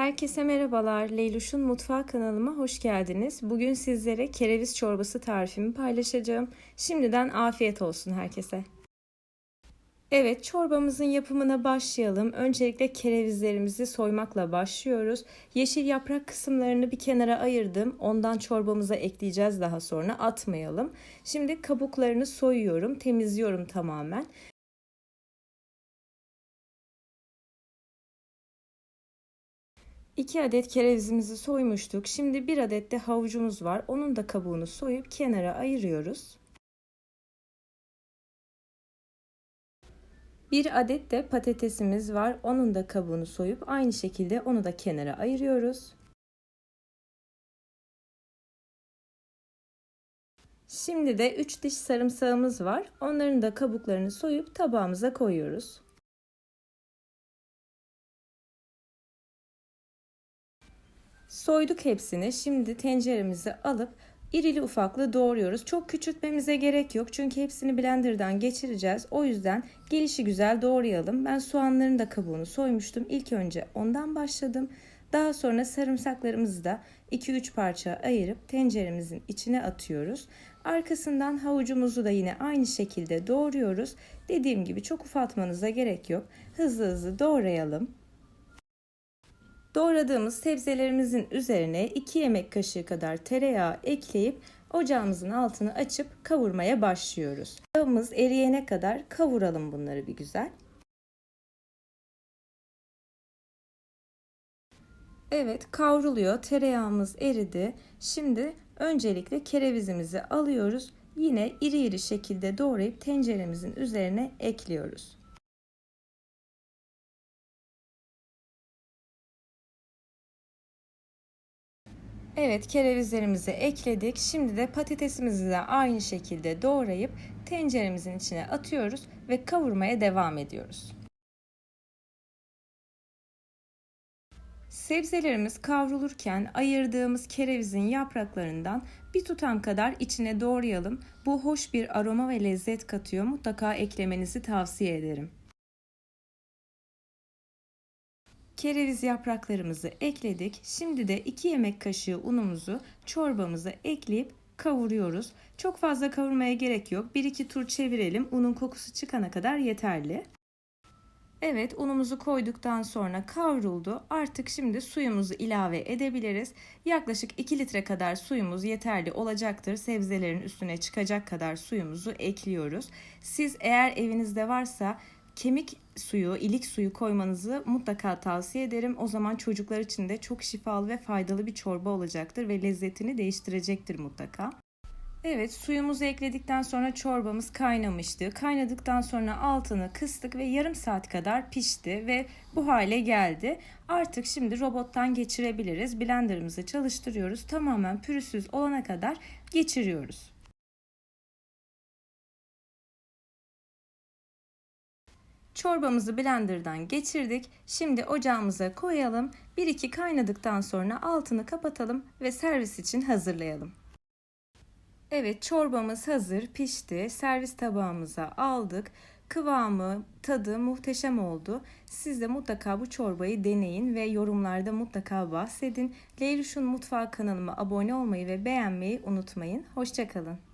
Herkese merhabalar. Leyluş'un Mutfağı kanalıma hoş geldiniz. Bugün sizlere kereviz çorbası tarifimi paylaşacağım. Şimdiden afiyet olsun herkese. Evet, çorbamızın yapımına başlayalım. Öncelikle kerevizlerimizi soymakla başlıyoruz. Yeşil yaprak kısımlarını bir kenara ayırdım. Ondan çorbamıza ekleyeceğiz daha sonra. Atmayalım. Şimdi kabuklarını soyuyorum, temizliyorum tamamen. 2 adet kerevizimizi soymuştuk. Şimdi 1 adet de havucumuz var. Onun da kabuğunu soyup kenara ayırıyoruz. 1 adet de patatesimiz var. Onun da kabuğunu soyup aynı şekilde onu da kenara ayırıyoruz. Şimdi de 3 diş sarımsağımız var. Onların da kabuklarını soyup tabağımıza koyuyoruz. Soyduk hepsini. Şimdi tenceremizi alıp irili ufaklı doğruyoruz. Çok küçültmemize gerek yok. Çünkü hepsini blenderdan geçireceğiz. O yüzden gelişi güzel doğrayalım. Ben soğanların da kabuğunu soymuştum. İlk önce ondan başladım. Daha sonra sarımsaklarımızı da 2-3 parça ayırıp tenceremizin içine atıyoruz. Arkasından havucumuzu da yine aynı şekilde doğruyoruz. Dediğim gibi çok ufaltmanıza gerek yok. Hızlı hızlı doğrayalım. Doğradığımız sebzelerimizin üzerine 2 yemek kaşığı kadar tereyağı ekleyip ocağımızın altını açıp kavurmaya başlıyoruz. Yağımız eriyene kadar kavuralım bunları bir güzel. Evet kavruluyor. Tereyağımız eridi. Şimdi öncelikle kerevizimizi alıyoruz. Yine iri iri şekilde doğrayıp tenceremizin üzerine ekliyoruz. Evet kerevizlerimizi ekledik. Şimdi de patatesimizi de aynı şekilde doğrayıp tenceremizin içine atıyoruz ve kavurmaya devam ediyoruz. Sebzelerimiz kavrulurken ayırdığımız kerevizin yapraklarından bir tutam kadar içine doğrayalım. Bu hoş bir aroma ve lezzet katıyor. Mutlaka eklemenizi tavsiye ederim. Kereviz yapraklarımızı ekledik. Şimdi de 2 yemek kaşığı unumuzu çorbamıza ekleyip kavuruyoruz. Çok fazla kavurmaya gerek yok. 1-2 tur çevirelim. Unun kokusu çıkana kadar yeterli. Evet unumuzu koyduktan sonra kavruldu. Artık şimdi suyumuzu ilave edebiliriz. Yaklaşık 2 litre kadar suyumuz yeterli olacaktır. Sebzelerin üstüne çıkacak kadar suyumuzu ekliyoruz. Siz eğer evinizde varsa kemik suyu, ilik suyu koymanızı mutlaka tavsiye ederim. O zaman çocuklar için de çok şifalı ve faydalı bir çorba olacaktır ve lezzetini değiştirecektir mutlaka. Evet suyumuzu ekledikten sonra çorbamız kaynamıştı. Kaynadıktan sonra altını kıstık ve yarım saat kadar pişti ve bu hale geldi. Artık şimdi robottan geçirebiliriz. Blenderımızı çalıştırıyoruz. Tamamen pürüzsüz olana kadar geçiriyoruz. Çorbamızı blenderdan geçirdik. Şimdi ocağımıza koyalım. 1-2 kaynadıktan sonra altını kapatalım ve servis için hazırlayalım. Evet çorbamız hazır pişti. Servis tabağımıza aldık. Kıvamı, tadı muhteşem oldu. Siz de mutlaka bu çorbayı deneyin ve yorumlarda mutlaka bahsedin. Leylüş'ün Mutfağı kanalıma abone olmayı ve beğenmeyi unutmayın. Hoşçakalın.